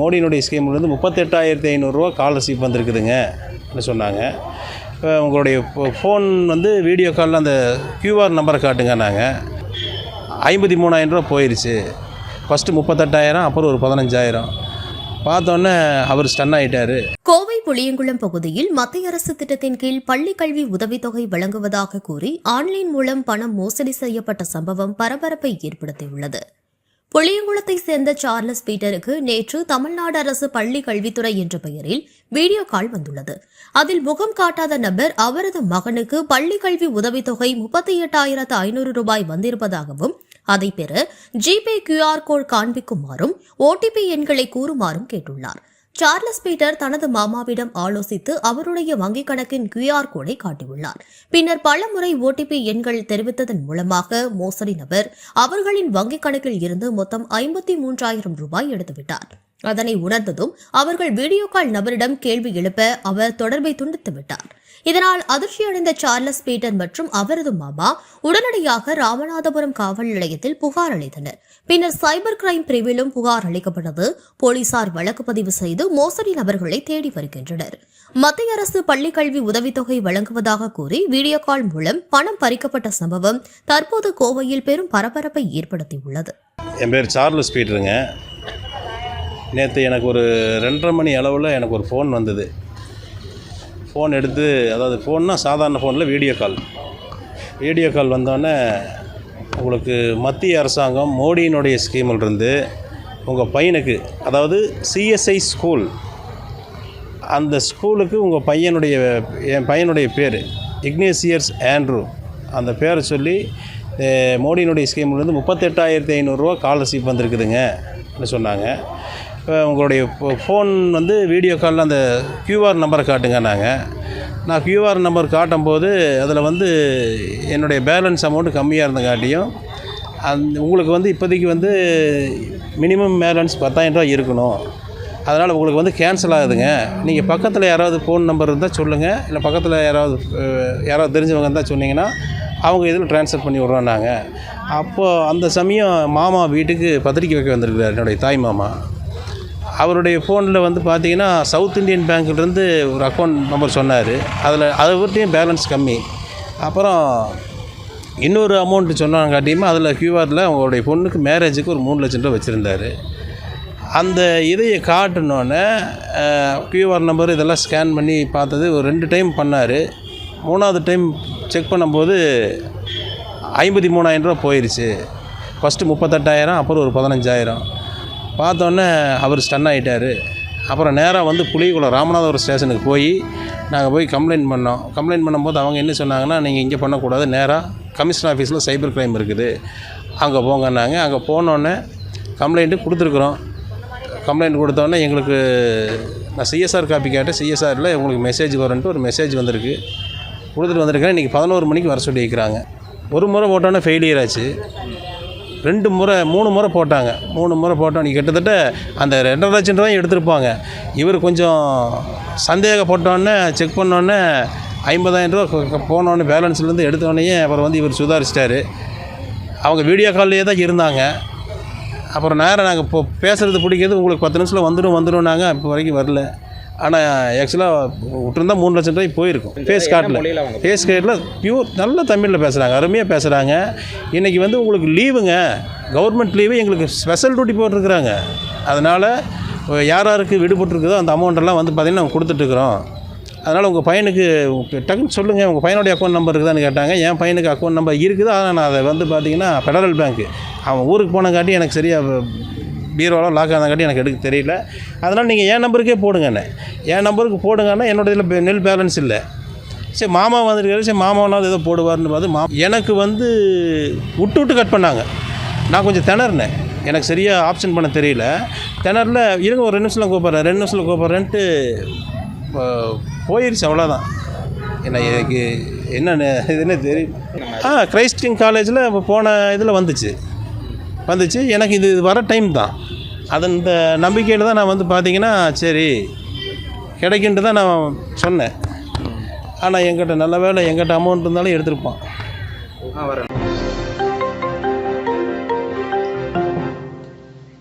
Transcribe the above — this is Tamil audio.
மோடியினுடைய ஸ்கீம்லேருந்து முப்பத்தெட்டாயிரத்தி ஐநூறுரூவா ஸ்காலர்ஷிப் வந்திருக்குதுங்க அப்படின்னு சொன்னாங்க. இப்போ உங்களுடைய ஃபோன் வந்து வீடியோ காலில் அந்த கியூஆர் நம்பரை காட்டுங்க நாங்கள் ஐம்பத்தி மூணாயிரம் ரூபா போயிடுச்சு ஃபஸ்ட்டு முப்பத்தெட்டாயிரம் அப்புறம் ஒரு பதினஞ்சாயிரம். பார்த்தோன்னே அவர் ஸ்டன் ஆயிட்டாரு. கோவை புளியங்குளம் பகுதியில் மத்திய அரசு திட்டத்தின் கீழ் பள்ளி கல்வி உதவித்தொகை வழங்குவதாக கூறி ஆன்லைன் மூலம் பணம் மோசடி செய்யப்பட்ட சம்பவம் பரபரப்பை ஏற்படுத்தியுள்ளது. புளியங்குளத்தை சேர்ந்த சார்லஸ் பீட்டருக்கு நேற்று தமிழ்நாடு அரசு பள்ளி கல்வித்துறை என்ற பெயரில் வீடியோ கால் வந்துள்ளது. அதில் முகம் காட்டாத நபர் அவரது மகனுக்கு பள்ளி கல்வி உதவித்தொகை முப்பத்தி எட்டாயிரத்து ஐநூறு ரூபாய் வந்திருப்பதாகவும் அதை பெற ஜிபே கியூஆர் கோட் காண்பிக்குமாறும் ஓடிபி எண்களை கூறுமாறும் கேட்டுள்ளார். சார்லஸ் பீட்டர் தனது மாமாவிடம் ஆலோசித்து அவருடைய வங்கிக் கணக்கின் கியூஆர் கோடை காட்டியுள்ளார். பின்னர் பல முறை ஓடிபி எண்கள் தெரிவித்ததன் மூலமாக மோசடி நபர் அவர்களின் வங்கிக் கணக்கில் இருந்து மொத்தம் ஐம்பத்தி மூன்றாயிரம் ரூபாய் எடுத்துவிட்டார். அதனை உணர்ந்ததும் அவர்கள் வீடியோ கால் நபரிடம் கேள்வி எழுப்ப அவர் தொடர்பை துண்டித்து விட்டார். இதனால் அதிர்ச்சியடைந்த சார்லஸ் பீட்டர் மற்றும் அவரது மாமா உடனடியாக ராமநாதபுரம் காவல் நிலையத்தில் புகார் அளித்தனர். பின்னர் சைபர் கிரைம் பிரிவிலும் புகார் அளிக்கப்பட்டது போலீசார் வழக்கு பதிவு செய்து மோசடி நபர்களை தேடி வருகின்றனர். மத்திய அரசு பள்ளிக்கல்வி உதவித்தொகை வழங்குவதாக கூறி வீடியோ கால் மூலம் பணம் பறிக்கப்பட்ட சம்பவம் தற்போது கோவையில் பெரும் பரபரப்பை ஏற்படுத்தியுள்ளது. என் பேர் சார்லஸ் பீட்டருங்க. நேற்று எனக்கு ஒரு ரெண்டரை மணி அளவில் எனக்கு ஒரு ஃபோன் வந்தது. ஃபோன் எடுத்து அதாவது ஃபோன்னா சாதாரண ஃபோனில் வீடியோ கால் வீடியோ கால் வந்தோடனே உங்களுக்கு மத்திய அரசாங்கம் மோடியினுடைய ஸ்கீமிலிருந்து உங்கள் பையனுக்கு அதாவது சிஎஸ்ஐ ஸ்கூல் அந்த ஸ்கூலுக்கு உங்கள் பையனுடைய என் பையனுடைய பேர் இக்னேசியர்ஸ் ஆண்ட்ரூ அந்த பேரை சொல்லி மோடியினுடைய ஸ்கீம்லேருந்து முப்பத்தெட்டாயிரத்தி ஐநூறுரூவா ஸ்காலர்ஷிப் வந்திருக்குதுங்க சொன்னாங்க. உங்களுடைய ஃபோன் வந்து வீடியோ காலில் அந்த க்யூஆர் நம்பரை காட்டுங்க நாங்கள் நான் க்யூஆர் நம்பர் காட்டும்போது அதில் வந்து என்னுடைய பேலன்ஸ் அமௌண்ட்டு கம்மியாக இருந்தங்காட்டியும் அந் உங்களுக்கு வந்து இப்போதைக்கு வந்து மினிமம் பேலன்ஸ் பத்தாயிரம் ரூபாய் இருக்கணும். அதனால் உங்களுக்கு வந்து கேன்சல் ஆகுதுங்க. நீங்கள் பக்கத்தில் யாராவது ஃபோன் நம்பர் இருந்தால் சொல்லுங்கள் இல்லை பக்கத்தில் யாராவது யாராவது தெரிஞ்சவங்க இருந்தால் சொன்னீங்கன்னா அவங்க இதில் ட்ரான்ஸ்ஃபர் பண்ணி விட்றோம் நாங்கள் அப்போது அந்த சமயம் மாமா வீட்டுக்கு பத்திரிக்கை வைக்க வந்திருக்கிறார் என்னுடைய தாய் மாமா. அவருடைய ஃபோனில் வந்து பார்த்தீங்கன்னா சவுத் இந்தியன் பேங்க்லேருந்து ஒரு அக்கௌண்ட் நம்பர் சொன்னார். அதில் அவர்கிட்டையும் பேலன்ஸ் கம்மி. அப்புறம் இன்னொரு அமௌண்ட்டு சொன்னாங்காட்டியுமே அதில் கியூஆரில் அவங்களுடைய பொண்ணுக்கு மேரேஜுக்கு ஒரு மூணு லட்சம் ரூபா வச்சுருந்தாரு. அந்த இதையை காட்டினோன்னே கியூஆர் நம்பர் இதெல்லாம் ஸ்கேன் பண்ணி பார்த்தது ஒரு ரெண்டு டைம் பண்ணார். மூணாவது டைம் செக் பண்ணும்போது ஐம்பத்தி மூணாயிரம் ரூபா போயிடுச்சு ஃபஸ்ட்டு முப்பத்தெட்டாயிரம் அப்புறம் ஒரு பதினஞ்சாயிரம். பார்த்தோன்னே அவர் ஸ்டன் ஆகிட்டார் அப்புறம் நேராக வந்து புலிகுளம் ராமநாதபுரம் ஸ்டேஷனுக்கு போய் நாங்கள் போய் கம்ப்ளைண்ட் பண்ணோம். கம்ப்ளைண்ட் பண்ணும்போது அவங்க என்ன சொன்னாங்கன்னா நீங்கள் இங்கே பண்ணக்கூடாது. நேராக கமிஷன் ஆஃபீஸில் சைபர் க்ரைம் இருக்குது. அங்கே போங்கன்னாங்க. அங்கே போனோன்னே கம்ப்ளைண்ட்டு கொடுத்துருக்குறோம். கம்ப்ளைண்ட் கொடுத்தோன்னே எங்களுக்கு நான் சிஎஸ்ஆர் காப்பி கேட்டேன். சிஎஸ்ஆரில் உங்களுக்கு மெசேஜ் வரும்ன்ட்டு ஒரு மெசேஜ் வந்திருக்கு. கொடுத்துட்டு வந்திருக்கேன் இன்றைக்கி பதினோரு மணிக்கு வர சொல்லியிருக்கிறாங்க. ஒரு முறை போட்டோன்னே ஃபெயிலியர் ஆச்சு. ரெண்டு முறை மூணு முறை போட்டாங்க. மூணு முறை போட்டோம். நீ கிட்டத்தட்ட அந்த ரெண்டரை லட்சம் ரூபாயும் எடுத்திருப்பாங்க. இவர் கொஞ்சம் சந்தேகப்பட்டோன்னே செக் பண்ணோன்னே ஐம்பதாயிரம் ரூபா போனோடனே பேலன்ஸ்லேருந்து எடுத்தோடனே அப்புறம் வந்து இவர் சுதாரிச்சிட்டாரு. அவங்க வீடியோ கால்லையே தான் இருந்தாங்க. அப்புறம் நேரம் நாங்கள் இப்போ பேசுகிறது பிடிக்கிறது உங்களுக்கு பத்து நிமிஷத்தில் வந்துடும் வந்துடும் நாங்கள் இப்போ வரைக்கும் வரல. ஆனால் ஆக்சுவலாக விட்டுருந்தா மூணு லட்சம் ரூபாய் போயிருக்கும். ஃபேஸ் கார்டில் ஃபேஸ் கார்டில் பியூர் நல்ல தமிழில் பேசுகிறாங்க அருமையாக பேசுகிறாங்க இன்றைக்கி வந்து உங்களுக்கு லீவுங்க கவர்மெண்ட் லீவு எங்களுக்கு ஸ்பெஷல் டியூட்டி போட்டிருக்கிறாங்க. அதனால் யார் யாருக்கு விடுபட்டுருக்குதோ அந்த அமௌண்ட்டெல்லாம் வந்து பார்த்திங்கன்னா நாங்கள் கொடுத்துட்ருக்குறோம் அதனால் உங்கள் பையனுக்கு டக்குன்னு சொல்லுங்கள் உங்கள் பையனுடைய அக்கௌண்ட் நம்பர் இருக்குதான்னு கேட்டாங்க. என் பையனுக்கு அக்கௌண்ட் நம்பர் இருக்குது ஆனால் நான் அதை வந்து பார்த்தீங்கன்னா ஃபெடரல் பேங்க்கு அவன் ஊருக்கு போனங்காட்டி எனக்கு சரியாக பீரோலாம் லாக் ஆனங்காட்டி எனக்கு எடுக்க தெரியல. அதனால் நீங்கள் என் நம்பருக்கே போடுங்கண்ணே. என் நம்பருக்கு போடுங்கன்னா என்னோட இதில் நெல் பேலன்ஸ் இல்லை. சரி மாமா வந்திருக்காரு. சரி மாமாவனாவது ஏதோ போடுவார்னு பார்த்து மா எனக்கு வந்து விட்டு விட்டு கட் பண்ணாங்க. நான் கொஞ்சம் திணறினேன். எனக்கு சரியாக ஆப்ஷன் பண்ண தெரியல. திணறல இருங்க ஒரு ரெண்டு நிமிஷத்தில் கூப்பிட்றேன். ரெண்டு நிமிஷத்தில் கூப்பிட்றேன்ட்டு போயிடுச்சு அவ்வளோதான் என்ன எனக்கு என்னென்ன இதுன்னு தெரியும் ஆ கிரைஸ்டின் காலேஜில் இப்போ போன இதில் வந்துச்சு. வந்துச்சு. எனக்கு இது வர டைம் தான். அதன் இந்த நம்பிக்கையில் தான் நான் வந்து பார்த்தீங்கன்னா சரி கிடைக்குன்ட்டு தான் நான் சொன்னேன். ஆனால் எங்கிட்ட நல்ல வேலை எங்கிட்ட அமௌண்ட் இருந்தாலும் எடுத்திருப்பான்.